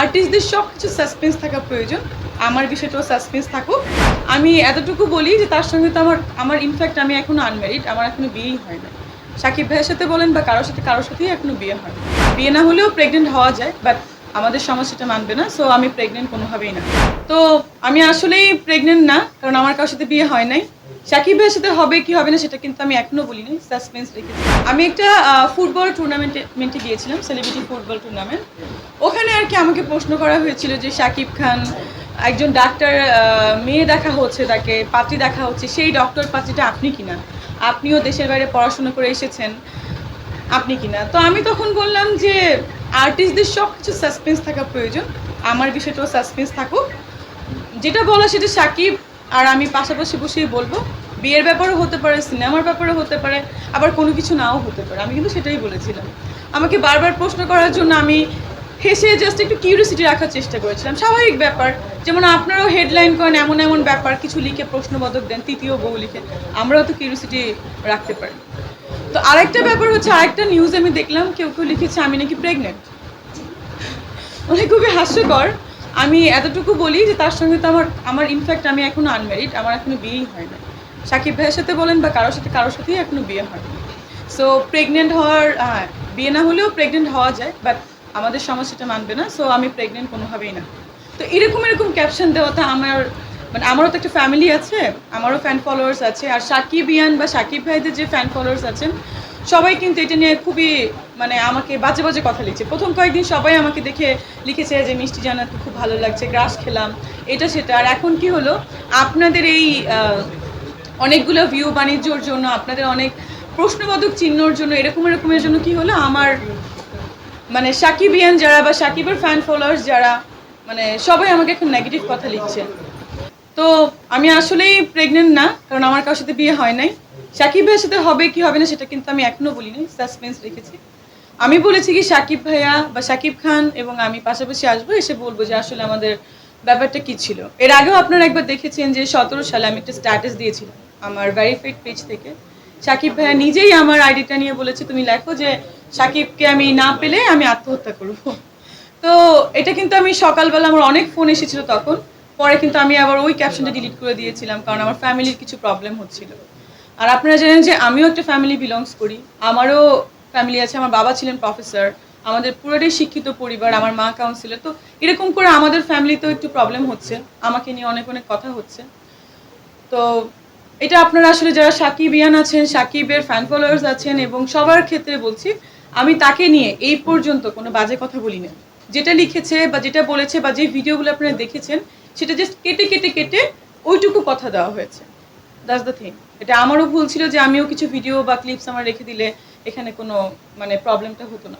আর্টিস্টদের সব কিছু সাসপেন্স থাকা প্রয়োজন। আমার বিষয়টাও সাসপেন্স থাকুক। আমি এতটুকু বলি যে তার সঙ্গে তো আমার আমার ইনফ্যাক্ট আমি এখনও আনম্যারিড আমার এখনও বিয়েই হয় না সাকিব ভাইয়ের সাথে বলেন বা কারোর সাথে, কারোর সাথেই এখনও বিয়ে হয়। বিয়ে না হলেও প্রেগনেন্ট হওয়া যায় বাট আমাদের সমাজ সেটা মানবে না সো আমি প্রেগনেন্ট কোনোভাবেই না। তো আমি আসলেই প্রেগনেন্ট না, কারণ আমার কারোর সাথে বিয়ে হয় নাই। সাকিব ভাইয়ের সাথে হবে, কি হবে না, সেটা কিন্তু আমি এখনও বলিনি সাসপেন্স রেখেছি আমি একটা ফুটবল টুর্নামেন্টে গিয়েছিলাম সেলিব্রিটি ফুটবল টুর্নামেন্ট ওখানে আর কি আমাকে প্রশ্ন করা হয়েছিল যে সাকিব খান, একজন ডাক্তার মেয়ে দেখা হচ্ছে, তাকে পাত্রী দেখা হচ্ছে, সেই ডক্টর পাত্রীটা আপনি কিনা? আপনিও দেশের বাইরে পড়াশোনা করে এসেছেন, আপনি কিনা? তো আমি তখন বললাম যে আর্টিস্টদের সব কিছু সাসপেন্স থাকা প্রয়োজন, আমার বিষয়টাও সাসপেন্স থাকুক। যেটা বলা সেটা সাকিব আর আমি পাশাপাশি বসেই বলব বিয়ের ব্যাপারও হতে পারে, সিনেমার ব্যাপারও হতে পারে, আবার কোনো কিছু নাও হতে পারে। আমি কিন্তু সেটাই বলেছিলাম। আমাকে বারবার প্রশ্ন করার জন্য আমি হেসে জাস্ট একটু কিউরিয়াসিটি রাখার চেষ্টা করেছিলাম। স্বাভাবিক ব্যাপার, যেমন আপনারাও হেডলাইন করেন, এমন এমন ব্যাপার, কিছু লিখে প্রশ্নবোধক দেন, তৃতীয় বউ লিখে, আমরাও তো কিউরিয়াসিটি রাখতে পারি। তো আরেকটা ব্যাপার হচ্ছে, আরেকটা নিউজ আমি দেখলাম, কেউ কেউ লিখেছে, আমি নাকি প্রেগনেন্ট মানে খুবই হাস্যকর। আমি এতটুকু বলি যে, তার সঙ্গে তো আমার আমার ইনফ্যাক্ট আমি এখনও আনম্যারিড আমার এখনও বিয়েই হয় না সাকিব ভাইয়ের সাথে বলেন বা কারোর সাথে কারোর সাথেই এখনও বিয়ে হয় সো প্রেগনেন্ট হওয়ার হ্যাঁ, বিয়ে না হলেও প্রেগনেন্ট হওয়া যায় বাট আমাদের সমাজ সেটা মানবে না সো আমি প্রেগনেন্ট কোনোভাবেই না। তো এরকম এরকম ক্যাপশন দেওয়াটা আমার মানে আমারও তো একটা ফ্যামিলি আছে আমারও ফ্যান ফলোয়ার্স আছে আর সাকিব ইয়ান বা সাকিব ভাইদের যে ফ্যান ফলোয়ার্স আছেন সবাই কিন্তু এটা নিয়ে খুবই মানে আমাকে বাজে বাজে কথা লিখছে। প্রথম কয়েকদিন সবাই আমাকে দেখে লিখেছে যে মিষ্টি জানাতে খুব ভালো লাগছে গ্রাস খেলাম। এটা সেটা। আর এখন কি হলো? আপনাদের এই অনেকগুলো ভিউ বাণিজ্যর জন্য, আপনাদের অনেক প্রশ্নবোধক চিহ্নর জন্য এরকম এরকমের জন্য কি হলো? আমার মানে সাকিবিয়ান যারা বা সাকিবের ফ্যান ফলোয়ার্স যারা মানে সবাই আমাকে এখন নেগেটিভ কথা লিখছে। তো আমি আসলেই প্রেগনেন্ট না, কারণ আমার কারোর সাথে বিয়ে হয় নাই। সাকিব ভাইয়ের সাথে হবে কি হবে না, সেটা কিন্তু আমি এখনও বলিনি সাসপেন্স রেখেছি। আমি বলেছি কি, সাকিব ভাইয়া বা সাকিব খান এবং আমি পাশাপাশি আসব, এসে বলব যে আসলে আমাদের ব্যাপারটা কি ছিল। এর আগেও আপনারা একবার দেখেছেন যে সতেরো সালে আমি একটা স্ট্যাটাস দিয়েছিলাম। আমার ভেরিফাইড পেজ থেকে। সাকিব ভাইয়া নিজেই আমার আইডিটা নিয়ে বলেছে, তুমি লেখো যে সাকিবকে আমি না পেলে আমি আত্মহত্যা করব। তো এটা কিন্তু আমি সকালবেলা আমার অনেক ফোন এসেছিল তখন। পরে কিন্তু আমি আবার ওই ক্যাপশনটা ডিলিট করে দিয়েছিলাম, কারণ আমার ফ্যামিলির কিছু প্রবলেম হচ্ছিল। আর আপনারা জানেন যে আমিও একটা ফ্যামিলি বিলংস করি। আমারও ফ্যামিলি আছে, আমার বাবা ছিলেন প্রফেসর আমাদের পুরোটাই শিক্ষিত পরিবার, আমার মা কাউন্সিলর তো এরকম করে আমাদের ফ্যামিলিতেও একটু প্রবলেম হচ্ছে, আমাকে নিয়ে অনেক অনেক কথা হচ্ছে। তো এটা আপনারা আসলে যারা সাকিব ইয়ান আছেন, সাকিবের ফ্যান ফলোয়ার্স আছেন এবং সবার ক্ষেত্রে বলছি, আমি তাকে নিয়ে এই পর্যন্ত কোনো বাজে কথা বলি না যেটা লিখেছে বা যেটা বলেছে বা যে ভিডিওগুলো আপনারা দেখেছেন, সেটা জাস্ট কেটে কেটে কেটে ওইটুকু কথা দেওয়া হয়েছে। দ্যাটস দ্য থিং এটা আমারও ভুল ছিল যে আমিও কিছু ভিডিও বা ক্লিপস আমার রেখে দিলে এখানে কোনো মানে প্রবলেমটা হতো না।